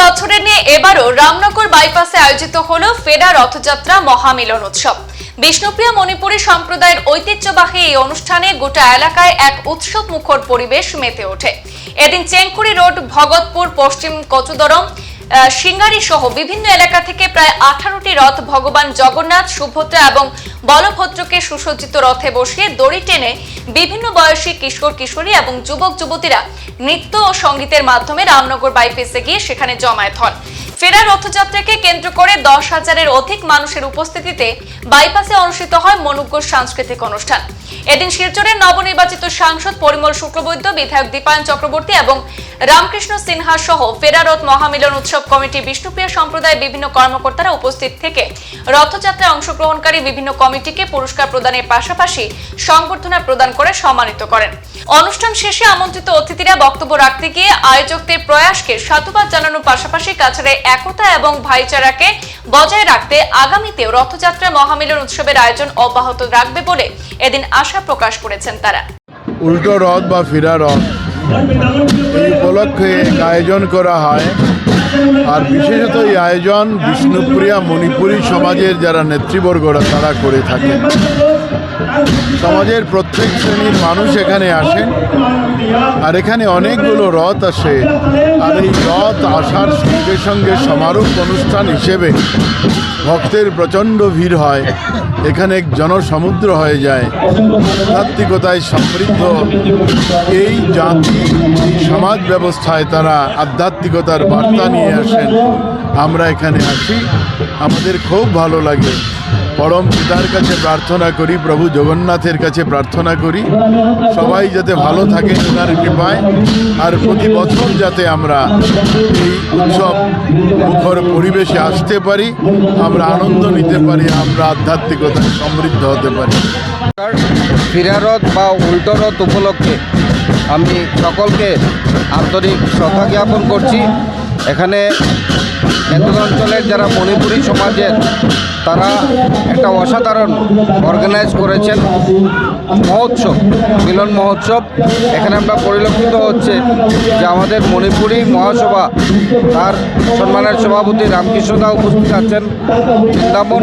বছরের নিয়ে এবারও রামনগর বাইপাসে আয়োজিত হলো ফেরা রথযাত্রা মহামিলন উৎসব। বিষ্ণুপ্রিয়া মণিপুরী সম্প্রদায়ের ঐতিহ্যবাহী এই অনুষ্ঠানে গোটা এলাকায় এক উৎসব মুখর পরিবেশ মেতে ওঠে। এদিন চেঙ্কুরি রোড ভগতপুর পশ্চিম কচুদরম সিঙ্গারি সহ বিভিন্ন এলাকা থেকে প্রায় আঠারোটি রথ ভগবান জগন্নাথ সুভদ্রা এবং বলভদ্রকে সুসজ্জিত রথে বসিয়ে দড়ি টেনে বিভিন্ন বয়সী কিশোর, কিশোরী এবং যুবক, যুবতীরা নৃত্য ও সঙ্গীতের মাধ্যমে রামনগর বাইপাসে গিয়ে সেখানে জমায়েত হন। ফেরা রথযাত্রাকে কেন্দ্র করে দশ হাজারের অধিক মানুষের উপস্থিতিতে বাইপাসে অনুষ্ঠিত হয় মনুজ্ঞ সাংস্কৃতিক অনুষ্ঠান। এদিন শিলচরের নবনির্বাচিত সাংসদ পরিমল শুক্লবৈদ্য, বিধায়ক দীপায়ন চক্রবর্তী এবং রামকৃষ্ণ সিনহা সহ ফেরারথ মহামিলন উৎসব কমিটি, বিষ্ণুপ্রিয়া সম্প্রদায়ের বিভিন্ন কর্মকর্তারা উপস্থিত থেকে রথযাত্রায় অংশগ্রহণকারী বিভিন্ন কমিটিকে পুরস্কার প্রদানের পাশাপাশি সংবর্ধনা প্রদান করে সম্মানিত করেন। অনুষ্ঠান শেষে আমন্ত্রিত অতিথিরা বক্তব্য রাখতে গিয়ে আয়োজকদের প্রয়াসকে সাধুবাদ জানানোর পাশাপাশি কাছাড়ে একতা এবং ভাইচারাকে বজায় রাখতে আগামীতেও রথযাত্রা মহামিলন উৎসবের আয়োজন অব্যাহত রাখবে বলে এদিন আশা প্রকাশ করেছেন তারা। উল্টো রথ বা ফিরা রথ, এই উপলক্ষে আয়োজন করা হয়। আর বিশেষত এই আয়োজন বিষ্ণুপ্রিয়া মণিপুরী সমাজের যারা নেতৃবর্গরা তারা করে থাকেন সমাজের প্রত্যেক শ্রেণির মানুষ এখানে আসেন, আর এখানে অনেকগুলো রথ আসে। আর এই রথ আসার সঙ্গে সঙ্গে সমারোহ অনুষ্ঠান হিসেবে ভক্তের প্রচণ্ড ভিড় হয়। এখানে জনসমুদ্র হয়ে যায়। আধ্যাত্মিকতায় সমৃদ্ধ এই জাতি সমাজ ব্যবস্থায় তারা আধ্যাত্মিকতার বার্তা নিয়ে আসেন। আমরা এখানে আসি। আমাদের খুব ভালো লাগে। পরম পিতার কাছে প্রার্থনা করি, প্রভু জগন্নাথের কাছে প্রার্থনা করি। সবাই যাতে ভালো থাকে ওনার কৃপায়, আর প্রতি বছর যাতে আমরা এই উৎসব মুখর পরিবেশে আসতে পারি, আমরা আনন্দ নিতে পারি, আমরা আধ্যাত্মিকতায় সমৃদ্ধ হতে পারি। ফিরারত বা উল্টো রথ উপলক্ষে আমি সকলকে আন্তরিক শ্রদ্ধা জ্ঞাপন করছি। এখানে কেন্দ্র অঞ্চলের যারা মণিপুরী সমাজের তারা একটা অসাধারণ অর্গানাইজ করেছেন মহোৎসব, মিলন মহোৎসব। এখানে আমরা পরিলক্ষিত হচ্ছে যে আমাদের মণিপুরী মহাসভা, তার সম্মানের সভাপতি রামকৃষ্ণদা উপস্থিত আছেন, বৃন্দাবন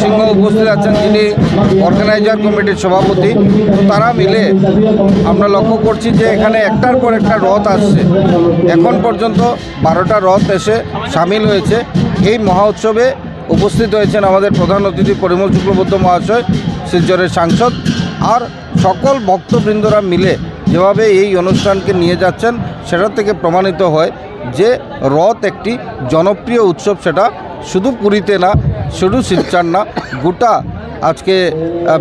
সিংহ উপস্থিত আছেন, যিনি অর্গানাইজার কমিটির সভাপতি। তারা মিলে আমরা লক্ষ্য করছি যে এখানে একটার পর একটা রথ আসছে। এখন পর্যন্ত বারোটা রথ এসে সামিল হয়েছে। এই মহা উৎসবে উপস্থিত হয়েছেন আমাদের প্রধান অতিথি পরিমল শুক্লবদ্ধ মহাশয়, শিলচরের সাংসদ, আর সকল ভক্তবৃন্দরা মিলে যেভাবে এই অনুষ্ঠানকে নিয়ে যাচ্ছেন, সেটা থেকে প্রমাণিত হয় যে রথ একটি জনপ্রিয় উৎসব, সেটা শুধু পুরীতে না, শুধু শিলচর না, গোটা আজকে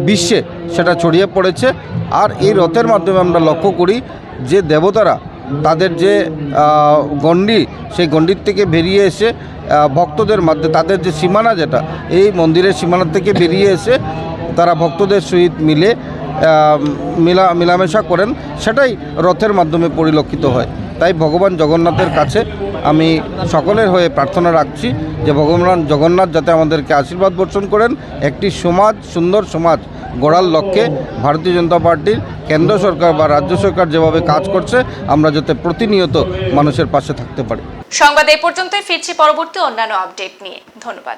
বিশ্বে সেটা ছড়িয়ে পড়েছে। আর এই রথের মাধ্যমে আমরা লক্ষ্য করি যে দেবতারা তাদের যে গণ্ডি, সেই গণ্ডির থেকে বেরিয়ে এসে ভক্তদের মধ্যে, তাদের যে সীমানা যেটা, এই মন্দিরের সীমানা থেকে বেরিয়ে এসে তারা ভক্তদের সহিত মিলে মিলা, মেলামেশা করেন। সেটাই রথের মাধ্যমে পরিলক্ষিত হয়। তাই ভগবান জগন্নাথের কাছে আমি সকলের হয়ে প্রার্থনা রাখছি যে ভগবান জগন্নাথ যাতে আমাদেরকে আশীর্বাদ বর্ষণ করেন। একটি সমাজ, সুন্দর সমাজ গড়ার লক্ষ্যে ভারতীয় জনতা পার্টির কেন্দ্র সরকার বা রাজ্য সরকার যেভাবে কাজ করছে, আমরা যাতে প্রতিনিয়ত মানুষের পাশে থাকতে পারি। সংবাদ এই পর্যন্তই, ফিরছি পরবর্তী অন্যান্য আপডেট নিয়ে। ধন্যবাদ।